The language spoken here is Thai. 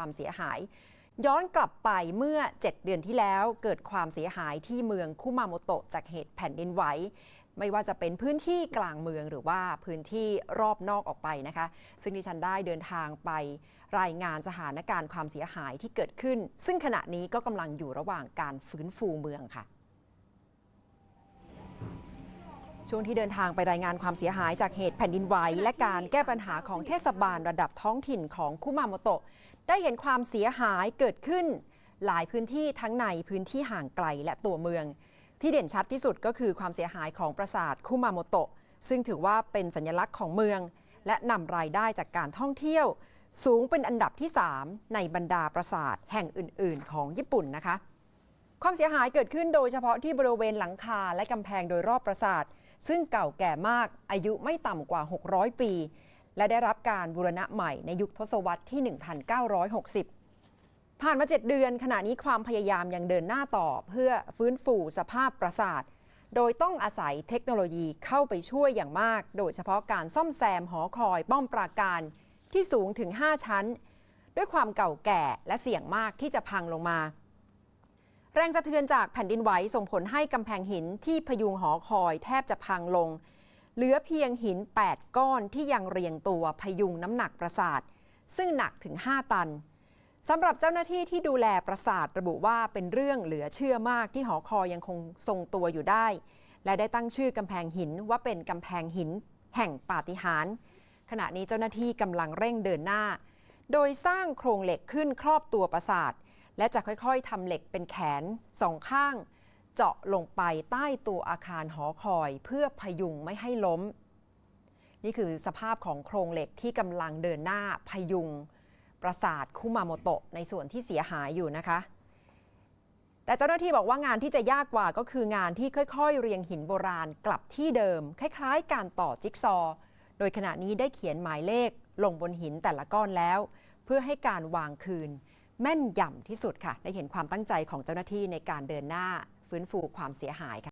ความเสียหาย ย้อนกลับไปเมื่อ 7 เดือนที่แล้วเกิดความเสียหายที่เมืองคุมาโมโตะจากเหตุแผ่นดินไหวไม่ว่าจะเป็นพื้นที่กลางเมืองหรือว่าพื้นที่รอบนอกออกไปนะคะ ซึ่งดิฉันได้เดินทางไปรายงานสถานการณ์ความเสียหายที่เกิดขึ้น ซึ่งขณะนี้ก็กำลังอยู่ระหว่างการฟื้นฟูเมืองค่ะ ช่วงที่เดินทางไปรายงานความเสียหายจากเหตุแผ่นดินไหวและการแก้ปัญหาของเทศบาลระดับท้องถิ่นของคุมาโมโตะ ได้เห็นความเสียหายเกิดขึ้น หลายพื้นที่ทั้งในพื้นที่ห่างไกลและตัวเมือง ที่เด่นชัดที่สุดก็คือความเสียหายของปราสาทคุมาโมโตะซึ่งถือว่าเป็นสัญลักษณ์ของเมือง และนำรายได้จากการท่องเที่ยว สูงเป็นอันดับที่ 3 ในบรรดาปราสาทแห่งอื่น ๆ ของญี่ปุ่นนะคะ ความเสียหายเกิดขึ้นโดยเฉพาะที่บริเวณหลังคาและกำแพงโดยรอบปราสาทซึ่งเก่าแก่มากอายุไม่ต่ำกว่า 600 ปี และได้รับการบูรณะใหม่ในยุคทศวรรษที่ 1960 ผ่านมา 7 เดือนขณะนี้ความพยายามยังเดินหน้าต่อเพื่อฟื้นฟูสภาพปราสาท โดยต้องอาศัยเทคโนโลยีเข้าไปช่วยอย่างมาก โดยเฉพาะการซ่อมแซมหอคอยป้อมปราการที่สูงถึง 5 ชั้น ด้วยความเก่าแก่และเสี่ยงมากที่จะพังลงมา แรงสะเทือนจากแผ่นดินไหวส่งผลให้กำแพงหินที่พยุงหอคอยแทบจะพังลง เหลือเพียงหิน 8 ก้อนที่ยังเรียงตัวพยุงน้ำหนักปราสาท ซึ่งหนักถึง 5 ตันสำหรับเจ้าหน้าที่ที่ดูแลปราสาทระบุว่าเป็นเรื่องเหลือเชื่อมากที่หอคอยยังคงทรงตัวอยู่ได้ และได้ตั้งชื่อกำแพงหินว่าเป็นกำแพงหินแห่งปาฏิหาริย์ขณะนี้เจ้าหน้าที่กำลังเร่งเดินหน้า โดยสร้างโครงเหล็กขึ้นครอบตัวปราสาท และจะค่อยๆทำเหล็กเป็นแขนสองข้าง เจาะลงไปใต้ตัวอาคารหอคอยเพื่อพยุงไม่ให้ล้ม นี่คือสภาพของโครงเหล็กที่กำลังเดินหน้าพยุงปราสาทคุมาโมโตะในส่วนที่เสียหายอยู่นะคะ แต่เจ้าหน้าที่บอกว่างานที่จะยากกว่าก็คืองานที่ค่อยๆ เรียงหินโบราณกลับที่เดิม คล้ายๆ การต่อจิ๊กซอว์โดยขณะนี้ได้เขียนหมายเลขลงบนหินแต่ละก้อนแล้ว เพื่อให้การวางคืน แม่นยำที่สุดค่ะ ได้เห็นความตั้งใจของเจ้าหน้าที่ในการเดินหน้า ฟื้นฟูความเสียหายค่ะ